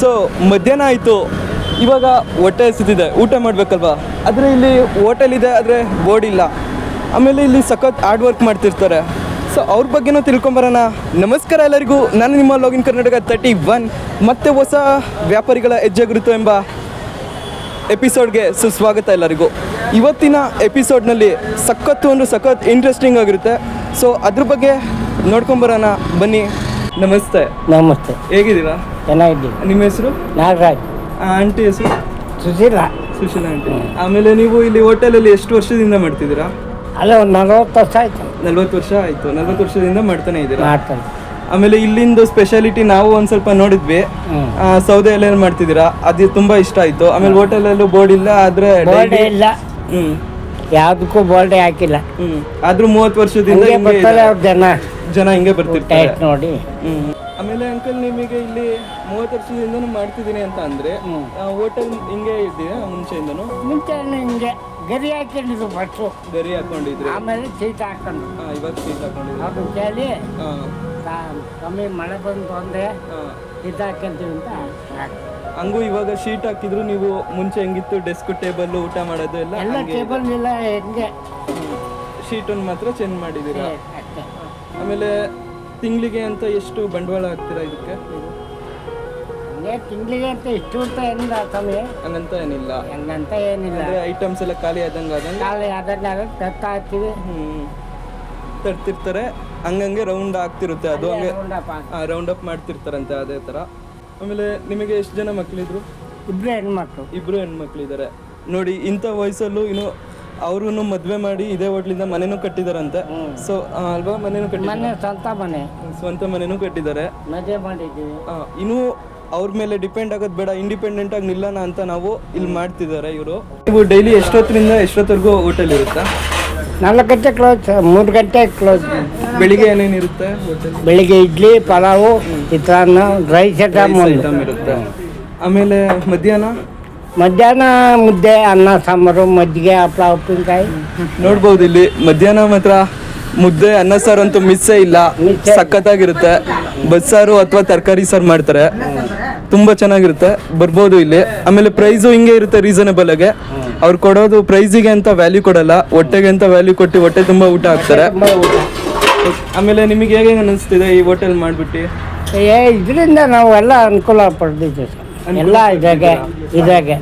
So ಮಧ್ಯಾಹ್ನ ಆಯಿತು. ಇವಾಗ ಹೊಟ್ಟೆ ಹಸಿತಿದೆ ಊಟ ಮಾಡಬೇಕಲ್ವಾ? ಆದರೆ ಇಲ್ಲಿ ಹೋಟೆಲ್ ಇದೆ ಆದರೆ ಬೋರ್ಡ್ ಇಲ್ಲ. ಆಮೇಲೆ ಇಲ್ಲಿ ಸಖತ್ ಹಾರ್ಡ್ ವರ್ಕ್ ಮಾಡ್ತಿರ್ತಾರೆ. ಸೊ ಅವ್ರ ಬಗ್ಗೆನೂ ತಿಳ್ಕೊಂಬರೋಣ. ನಮಸ್ಕಾರ ಎಲ್ಲರಿಗೂ. ನಾನು ನಿಮ್ಮ ಲಾಗಿನ್ ಕರ್ನಾಟಕ ತರ್ಟಿ ಒನ್ ಮತ್ತೆ ಹೊಸ ವ್ಯಾಪಾರಿಗಳ ಹೆಜ್ಜೆ ಗುರುತು ಎಂಬ ಎಪಿಸೋಡ್ಗೆ ಸುಸ್ವಾಗತ ಎಲ್ಲರಿಗೂ. ಇವತ್ತಿನ ಎಪಿಸೋಡ್ನಲ್ಲಿ ಸಖತ್ತು ಒಂದು ಸಖತ್ ಇಂಟ್ರೆಸ್ಟಿಂಗ್ ಆಗಿರುತ್ತೆ. ಸೊ ಅದ್ರ ಬಗ್ಗೆ ನೋಡ್ಕೊಂಬರೋಣ. ಬನ್ನಿ. ನಮಸ್ತೆ. ನಮಸ್ತೆ. ಹೇಗಿದ್ದೀರಾ? ಚೆನ್ನಾಗಿದ್ದೀನಿ ನಿಮ್ಮ ಹೆಸರು? ನಾಗರಾಜ್. ಆಂಟಿ ಹೆಸರು? ಸುಶೀಲ. ಸುಶೀಲ ಆಂಟಿ ಆಮೇಲೆ ನೀವು ಇಲ್ಲಿ ಹೋಟೆಲಲ್ಲಿ ಎಷ್ಟು ವರ್ಷದಿಂದ ಮಾಡ್ತಿದ್ದೀರಾ? ಅಲ್ಲ ಒಂದು ನಲ್ವತ್ತು ವರ್ಷ ಆಯ್ತು. ನಲ್ವತ್ತು ವರ್ಷ ಆಯಿತು. ನಲ್ವತ್ತು ವರ್ಷದಿಂದ ಮಾಡ್ತಾನೆ ಇದ್ದೀರಾ? ಮಾಡ್ತಾನೆ. ಆಮೇಲೆ ಇಲ್ಲಿಂದು ಸ್ಪೆಷಾಲಿಟಿ ನಾವು ಒಂದು ಸ್ವಲ್ಪ ನೋಡಿದ್ವಿ. ಆ, ಸೌದೆ ಎಲ್ಲ ಮಾಡ್ತಿದ್ದೀರಾ? ಅದು ತುಂಬಾ ಇಷ್ಟ ಆಯಿತು. ಆಮೇಲೆ ಹೋಟೆಲಲ್ಲೂ ಬೋರ್ಡ್ ಇಲ್ಲ ಆದರೆ ಇಲ್ಲ. ಹ್ಞೂ ಯಾವುದಕ್ಕೂ ಬೋರ್ಡ್ ಹಾಕಿಲ್ಲ. ಹ್ಮ್. ಆದ್ರೂ ಮೂವತ್ತು ವರ್ಷದಿಂದ ಹಂಗೆ ಹಿಂಗೆ ಬರ್ತಾರೆ ಅವ್ರ ಜನ. ಜನ ಹಿಂಗೆ ಬರ್ತಿರ್ತಾರೆ. ಟೈಟ್ ನೋಡಿ. ಹ್ಮ್. ಆಮೇಲೆ ಅಂಕಲ್ ನಿಮಗೆ ಇಲ್ಲಿ ಮೂವತ್ತು ವರ್ಷದಿಂದನೂ ಮಾಡ್ತಿದ್ದೀನಿ ಅಂತ ಅಂದ್ರೆ. ಹೋಟೆಲ್ ಹಿಂಗೆ ಇದ್ದೀರಾ ಮುಂಚೆಯಿಂದನು? ಮುಂಚೆ ಹಿಂಗೆ ಗರಿ ಹಾಕೊಂಡಿದ್ರು ಫಸ್ಟು ಗರಿ ಹಾಕೊಂಡಿದ್ರು. ಆಮೇಲೆ ಸೀಟ್ ಹಾಕೊಂಡು. ಇವತ್ತು ಇವಾಗ ಸೀಟ್ ಹಾಕೊಂಡಿದ್ರು. ಅದು ಕೇಳಿ ಕಮ್ಮಿ ಮಳೆ ಬಂತು ಅಂದರೆ. ಸೀಟ್ ಹಾಕೊಂತೀವಿ ಅಂತ. ಹಂಗೂ ಇವಾಗ ಶೀಟ್ ಹಾಕಿದ್ರು ನೀವು ಮುಂಚೆ ಹೆಂಗಿತ್ತು ಡೆಸ್ಕ್ ಟೇಬಲ್ ಊಟ ಮಾಡೋದು ಎಲ್ಲ ಎಲ್ಲ ಟೇಬಲ್ ಇಲ್ಲ ಹೆಂಗೆ. ಶೀಟ್ ಒಂದು ಮಾತ್ರ ಚೇಂಜ್ ಮಾಡಿದ್ದೀರಾ? ಆಮೇಲೆ ತಿಂಗಳಿಗೆ ಅಂತ ಎಷ್ಟು ಬಂಡವಾಳ ಹಾಕ್ತೀರಾ ಇದಕ್ಕೆ? ನೀವು ಹಂಗೆ ತಿಂಗಳಿಗೆ ಅಂತ ಇಷ್ಟು ಅಂತ ಏನಿಲ್ಲ ಸಮಯ ಹಂಗಂತ ಏನಿಲ್ಲ. ಹಂಗಂತ ಏನಿಲ್ಲ. ಅಂದ್ರೆ ಐಟಮ್ಸ್ ಎಲ್ಲ ಖಾಲಿ ಆದಂಗೆ ಆದಂಗೆ? ಖಾಲಿ ಆದಾಗ ತರ್ತಾ ಇರ್ತೀವಿ. ಹ್ಮ್. ತರ್ತಿರ್ತಾರೆ. ಹಂಗಂಗೆ ರೌಂಡ್ ಆಗ್ತಿರುತ್ತೆ. ಅದು ಹಂಗೆ ರೌಂಡ್ ಅಪ್ ಮಾಡ್ತಿರ್ತಾರಂತೆ ಅದೇ ಥರ. ಆಮೇಲೆ ನಿಮಗೆ ಎಷ್ಟು ಜನ ಮಕ್ಕಳಿದ್ರು ಇಬ್ರು ಹೆಣ್ಮಕ್ಳು. ಇಬ್ರು ಹೆಣ್ಮಕ್ಳಿದ್ದಾರೆ. ನೋಡಿ ಇಂಥ ವಯಸ್ಸಲ್ಲೂ ಇನ್ನು ಅವ್ರೂ ಮದುವೆ ಮಾಡಿ ಇದೇ ಹೋಟ್ಲಿಂದ ಮನೆನೂ ಕಟ್ಟಿದಾರಂತೆ. ಸೊ ಅಲ್ವಾ ಮನೆನೂ ಕಟ್ಟಿದ್ದಾರೆ ಮನೆ ಸ್ವಂತ ಮನೆ. ಸ್ವಂತ ಮನೆನೂ ಕಟ್ಟಿದ್ದಾರೆ ಮದುವೆ ಮಾಡಿದ್ದೀವಿ ಇನ್ನು ಅವ್ರ ಮೇಲೆ ಡಿಪೆಂಡ್ ಆಗೋದು ಬೇಡ ಇಂಡಿಪೆಂಡೆಂಟ್ ಆಗಿ ನಿಲ್ಲೋಣ ಅಂತ ನಾವು ಇಲ್ಲಿ ಮಾಡ್ತಿದ್ದಾರೆ ಇವರು. ನೀವು ಡೈಲಿ ಎಷ್ಟೊತ್ತರಿಂದ ಎಷ್ಟೊತ್ತರೆಗೂ ಹೋಟೆಲ್ ಇರುತ್ತಾ? ನಾಲ್ಕು ಗಂಟೆ ಕ್ಲೋಸ್ ಮೂರು ಗಂಟೆ ಕ್ಲೋಸ್ ಬೆಳಿಗ್ಗೆ ಏನೇನಿರುತ್ತೆ ಹೋಟೆಲ್ ಬೆಳಿಗ್ಗೆ ಇಡ್ಲಿ ಪಲಾವು ಚಿತ್ರಾನ್ನ ರೈಸ್ ಐಟಮ್ ಇರುತ್ತೆ. ಆಮೇಲೆ ಮಧ್ಯಾಹ್ನ? ಮಧ್ಯಾಹ್ನ ಮುದ್ದೆ ಅನ್ನ ಸಾಂಬಾರು ಮಜ್ಜಿಗೆ ಹಪ್ಪಳ ಉಪ್ಪಿನಕಾಯಿ. ನೋಡ್ಬೋದು ಇಲ್ಲಿ ಮಧ್ಯಾಹ್ನ ಮಾತ್ರ ಮುದ್ದೆ ಅನ್ನ ಸಾರು ಅಂತೂ ಮಿಸ್ಸೇ ಇಲ್ಲ. ಸಖತ್ತಾಗಿರುತ್ತೆ. ಬಸ್ಸಾರು ಅಥವಾ ತರಕಾರಿ ಸಾರು ಮಾಡ್ತಾರೆ. ತುಂಬಾ ಚೆನ್ನಾಗಿರುತ್ತೆ. ಬರ್ಬೋದು ಇಲ್ಲಿ. ಆಮೇಲೆ ಪ್ರೈಸು ಹಿಂಗೆ ಇರುತ್ತೆ ರೀಸನಬಲ್ ಆಗಿ. ಅವ್ರು ಕೊಡೋದು ಪ್ರೈಸಿಗೆ ಅಂತ ವ್ಯಾಲ್ಯೂ ಕೊಡಲ್ಲ. ಹೊಟ್ಟೆಗೆ ಅಂತ ವ್ಯಾಲ್ಯೂ ಕೊಟ್ಟು ಹೊಟ್ಟೆ ತುಂಬಾ ಊಟ ಹಾಕ್ತಾರೆ. ಆಮೇಲೆ ನಿಮಗೆ ಹೇಗೆ ಅನಿಸ್ತಿದೆ ಈ ಹೋಟೆಲ್ ಮಾಡ್ಬಿಟ್ಟು? ಇದರಿಂದ ನಾವು ಎಲ್ಲ ಅನುಕೂಲ ಪಡೆದಿದ್ದೀವಿ ಸರ್. ಎಲ್ಲ ಇದಾಗೆ ಇದಾಗೆ.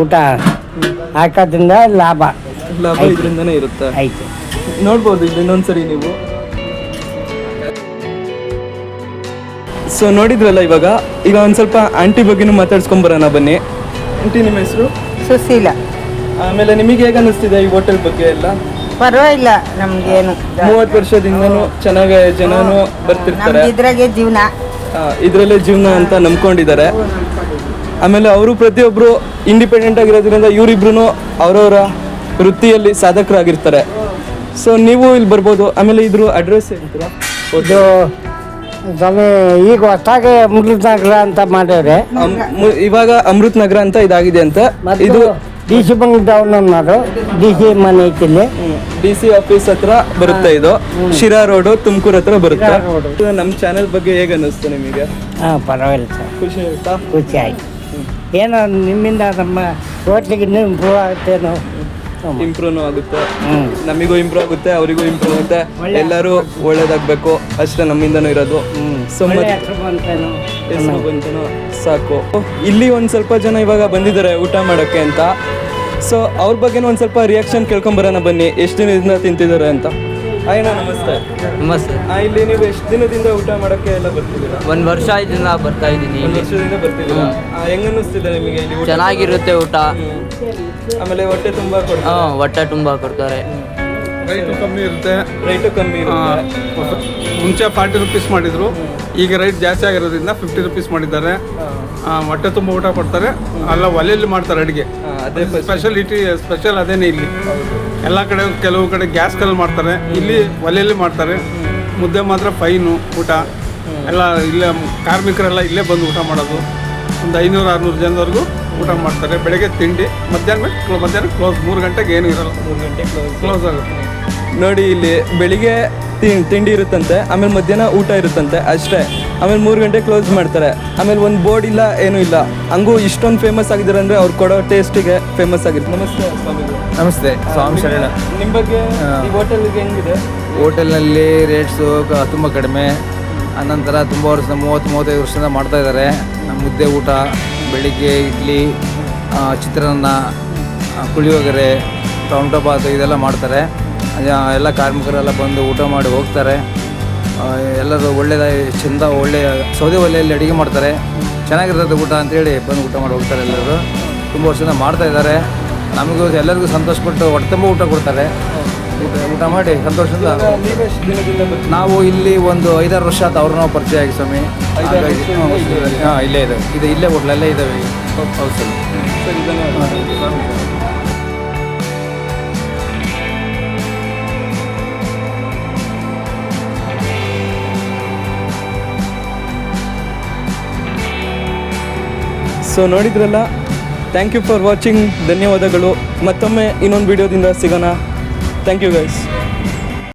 ಊಟ ಹಾಕೋದ್ರಿಂದ ಲಾಭ. ಲಾಭ ಇದರಿಂದನೇ ಇರುತ್ತೆ. ಆಯ್ತು. ನೋಡ್ಬೋದು ಇಲ್ಲಿ ಇನ್ನೊಂದ್ಸರಿ ನೀವು. ಸೊ ನೋಡಿದ್ರಲ್ಲ ಇವಾಗ ಈಗ ಒಂದು ಸ್ವಲ್ಪ ಆಂಟಿ ಬಗ್ಗೆನೂ ಮಾತಾಡ್ಸ್ಕೊಂಬರೋಣ ಬನ್ನಿ. ಆಂಟಿ ನಿಮ್ಮ ಹೆಸರು? ಸುಶೀಲ. ಆಮೇಲೆ ನಿಮಗೆ ಹೇಗೆ ಅನಿಸ್ತಿದೆ ಈ ಹೋಟೆಲ್ ಬಗ್ಗೆ ಎಲ್ಲ? ಪರವಾಗಿಲ್ಲ ನಮ್ಗೇನು ಮೂವತ್ತು ವರ್ಷದಿಂದನೂ ಚೆನ್ನಾಗಿ ಜನನು ಬರ್ತಿರ್ತಾರೆ. ಇದ್ರಾಗೆ ಜೀವನ. ಇದ್ರಲ್ಲೇ ಜೀವನ ಅಂತ ನಂಬ್ಕೊಂಡಿದ್ದಾರೆ. ಆಮೇಲೆ ಅವರು ಪ್ರತಿಯೊಬ್ಬರು ಇಂಡಿಪೆಂಡೆಂಟ್ ಆಗಿರೋದ್ರಿಂದ ಇವರಿಬ್ರು ಅವರವರ ವೃತ್ತಿಯಲ್ಲಿ ಸಾಧಕರಾಗಿರ್ತಾರೆ. ಸೊ ನೀವು ಇಲ್ಲಿ ಬರ್ಬೋದು. ಆಮೇಲೆ ಇದ್ರ ಅಡ್ರೆಸ್ ಹೇಳ್ತೀರಾ? ಇದು ಸ್ವಾಮಿ ಈಗ ಹೊಸದಾಗಿ ಅಮೃತ ನಗರ ಅಂತ ಮಾಡ್ಯವ್ರೆ ಅಮ್- ಮು- ಇವಾಗ ಅಮೃತ್ ನಗರ ಅಂತ ಇದಾಗಿದೆ ಅಂತ. ಇದು ಇದು ಡಿ ಸಿ ಬಂಗ್ ಡೌನ್ ಅನ್ನೋದು ಡಿ ಸಿ ಮನೆ ಐತಿ ಇಲ್ಲಿ ಡಿ ಸಿ ಆಫೀಸ್ ಹತ್ರ ಬರುತ್ತೆ ಇದು. ಶಿರಾ ರೋಡ್ ತುಮಕೂರು ಹತ್ರ ಬರುತ್ತೆ. ಶಿರಾ road. ಇದು ನಮ್ಮ ಚಾನೆಲ್ ಬಗ್ಗೆ ಹೇಗೆ ಅನ್ನಿಸ್ತು ನಿಮಗೆ? ಹಾಂ ಪರವಾಗಿಲ್ಲ ಸರ್. ಖುಷಿ ಆಯ್ತಾ? ಖುಷಿ ಆಯ್ತು. ಏನೋ ನಿಮ್ಮಿಂದ ನಮ್ಮ ಹೋಟ್ಲಿಗೆ ಇನ್ನೂ ಇಂಪ್ರೂವ್ ಆಗುತ್ತೇನೋ. ಇಂಪ್ರೂವ್ ಆಗುತ್ತೆ. ನಮಗೂ ನಮಿಗೂ ಇಂಪ್ರೂವ್ ಆಗುತ್ತೆ ಅವರಿಗೂ ಇಂಪ್ರೂವ್ ಆಗುತ್ತೆ. ಎಲ್ಲರೂ ಒಳ್ಳೇದಾಗಬೇಕು. ಅಷ್ಟೇ ನಮ್ಮಿಂದನೂ ಇರೋದು. ಸಾಕು. ಇಲ್ಲಿ ಒಂದು ಸ್ವಲ್ಪ ಜನ ಇವಾಗ ಬಂದಿದ್ದಾರೆ ಊಟ ಮಾಡೋಕ್ಕೆ ಅಂತ. ಸೊ ಅವ್ರ ಬಗ್ಗೆ ಒಂದು ಸ್ವಲ್ಪ ರಿಯಾಕ್ಷನ್ ಕೇಳ್ಕೊಂಬರೋಣ ಬನ್ನಿ. ಎಷ್ಟು ದಿನದಿಂದ ತಿಂತಿದ್ದಾರೆ ಅಂತ. ಆಯ್ನಾ ನಮಸ್ತೆ. ನಮಸ್ತೆ. ಆ, ಇಲ್ಲಿ ನೀವು ಎಷ್ಟು ದಿನದಿಂದ ಊಟ ಮಾಡೋಕ್ಕೆ ಎಲ್ಲ ಬರ್ತಿದ್ದೀರಾ? ಒಂದು ವರ್ಷ ಆಯ್ತು ನಾ ಬರ್ತಾ ಇದ್ದೀನಿ ಒಂದು ಇಲ್ಲಿ. ವರ್ಷದಿಂದ ಬರ್ತಿದ್ದೀರಾ? ಆ, ಹೆಂಗ್ ಅನ್ನಿಸ್ತಿದೆ ನಿಮಗೆ ಇಲ್ಲಿ ಊಟ? ಚೆನ್ನಾಗಿರುತ್ತೆ ಊಟ. ಹ್ಮ್. ಆಮೇಲೆ ಹೊಟ್ಟೆ ತುಂಬಾ ಕೊಡ್ತಾರೆ? ಹಾಂ ಹೊಟ್ಟೆ ತುಂಬ ಕೊಡ್ತಾರೆ. ರೈಟು ಕಮ್ಮಿ ಇರುತ್ತೆ. ರೈಟು ಕಮ್ಮಿ ಮುಂಚೆ ಫಾರ್ಟಿ ರುಪೀಸ್ ಮಾಡಿದ್ರು. ಈಗ ರೈಟ್ ಜಾಸ್ತಿ ಆಗಿರೋದ್ರಿಂದ ಫಿಫ್ಟಿ ರುಪೀಸ್ ಮಾಡಿದ್ದಾರೆ. ಹೊಟ್ಟೆ ತುಂಬ ಊಟ ಕೊಡ್ತಾರೆ. ಅಲ್ಲ ಒಲೆಯಲ್ಲಿ ಮಾಡ್ತಾರೆ ಅಡುಗೆ. ಸ್ಪೆಷಲಿಟಿ ಅದೇ first. ಸ್ಪೆಷಾಲಿಟಿ ಸ್ಪೆಷಲ್ ಅದೇನೇ ಇಲ್ಲಿ. ಎಲ್ಲ ಕಡೆ ಕೆಲವು ಕಡೆ ಗ್ಯಾಸ್ ಕಲ್ಲಿ ಮಾಡ್ತಾರೆ. ಇಲ್ಲಿ ಒಲೆಯಲ್ಲಿ ಮಾಡ್ತಾರೆ. ಮುದ್ದೆ ಮಾತ್ರ ಫೈನು ಊಟ. ಎಲ್ಲ ಇಲ್ಲೇ ಕಾರ್ಮಿಕರೆಲ್ಲ ಇಲ್ಲೇ ಬಂದು ಊಟ ಮಾಡೋದು. ಒಂದು ಐನೂರು ಆರುನೂರು ಜನದವರೆಗೂ ಊಟ ಮಾಡ್ತಾರೆ. ಬೆಳಗ್ಗೆ ತಿಂಡಿ ಮಧ್ಯಾಹ್ನ ಮಧ್ಯಾಹ್ನ ಕ್ಲೋಸ್ ಮೂರು ಗಂಟೆಗೆ ಏನೂ ಇರಲ್ಲ. ಮೂರು ಗಂಟೆ ಕ್ಲೋಸ್ ಕ್ಲೋಸ್ ಆಗುತ್ತೆ. ನೋಡಿ ಇಲ್ಲಿ ಬೆಳಿಗ್ಗೆ ತಿ- ತಿಂಡಿ ಇರುತ್ತಂತೆ ಆಮೇಲೆ ಮಧ್ಯಾಹ್ನ ಊಟ ಇರುತ್ತಂತೆ ಅಷ್ಟೇ. ಆಮೇಲೆ ಮೂರು ಗಂಟೆ ಕ್ಲೋಸ್ ಮಾಡ್ತಾರೆ. ಆಮೇಲೆ ಒಂದು ಬೋರ್ಡ್ ಇಲ್ಲ ಏನೂ ಇಲ್ಲ. ಹಂಗೂ ಇಷ್ಟೊಂದು ಫೇಮಸ್ ಆಗಿದ್ದಾರೆ ಅಂದರೆ ಅವ್ರು ಕೊಡೋ ಟೇಸ್ಟಿಗೆ ಫೇಮಸ್ ಆಗಿರ್ತದೆ ನಮಸ್ತೆ ಸ್ವಾಮಿಗಳು ನಮಸ್ತೆ ಸ್ವಾಮಿ ಶರಣ. ನಿಮ್ಮ ಬಗ್ಗೆ ಈ ಹೋಟೆಲ್ಗೆ ಹೆಂಗಿದೆ? ಹೋಟೆಲ್ನಲ್ಲಿ ರೇಟ್ಸು ತುಂಬ ಕಡಿಮೆ. ಅನಂತರ ತುಂಬ ವರ್ಷ ಮೂವತ್ತು ಮೂವತ್ತೈದು ವರ್ಷದಿಂದ ಮಾಡ್ತಾ ಇದ್ದಾರೆ. ಮುದ್ದೆ ಊಟ ಬೆಳಿಗ್ಗೆ ಇಡ್ಲಿ ಚಿತ್ರಾನ್ನ ಪುಳಿಯೋಗರೆ ಟೊಮಟೊ ಬಾತು ಇದೆಲ್ಲ ಮಾಡ್ತಾರೆ. ಎಲ್ಲ ಕಾರ್ಮಿಕರೆಲ್ಲ ಬಂದು ಊಟ ಮಾಡಿ ಹೋಗ್ತಾರೆ. ಎಲ್ಲರೂ ಒಳ್ಳೆಯದಾಗಿ ಚೆಂದ ಒಳ್ಳೆಯ ಸೌದೆ ಒಲೆಯಲ್ಲಿ ಅಡುಗೆ ಮಾಡ್ತಾರೆ. ಚೆನ್ನಾಗಿರ್ತದೆ ಊಟ ಅಂತೇಳಿ ಬಂದು ಊಟ ಮಾಡಿ ಹೋಗ್ತಾರೆ ಎಲ್ಲರೂ. ತುಂಬ ವರ್ಷದಿಂದ ಮಾಡ್ತಾ ಇದ್ದಾರೆ. ನಮಗೂ ಎಲ್ಲರಿಗೂ ಸಂತೋಷಪಟ್ಟು ಹೊಟ್ಟೆ ತುಂಬ ಊಟ ಕೊಡ್ತಾರೆ. ಊಟ ಊಟ ಮಾಡಿ ಸಂತೋಷದಿಂದ. ನಾವು ಇಲ್ಲಿ ಒಂದು ಐದಾರು ವರ್ಷ ಆಯ್ತು ಅವ್ರನ್ನ ಪರಿಚಯ ಆಗಿ ಸ್ವಾಮಿ? ಹಾಂ ಇಲ್ಲೇ ಇದೆ ಇದು ಇಲ್ಲೇ ಹೋಟ್ಲಲ್ಲೇ ಇದ್ದಾವೆ. ಹೌದು. ಸರ್ ಸೊ ನೋಡಿದ್ರಲ್ಲ? ಥ್ಯಾಂಕ್ ಯು ಫಾರ್ ವಾಚಿಂಗ್ ಧನ್ಯವಾದಗಳು. ಮತ್ತೊಮ್ಮೆ ಇನ್ನೊಂದು ವಿಡಿಯೋದಿಂದ ಸಿಗೋಣ. Thank you guys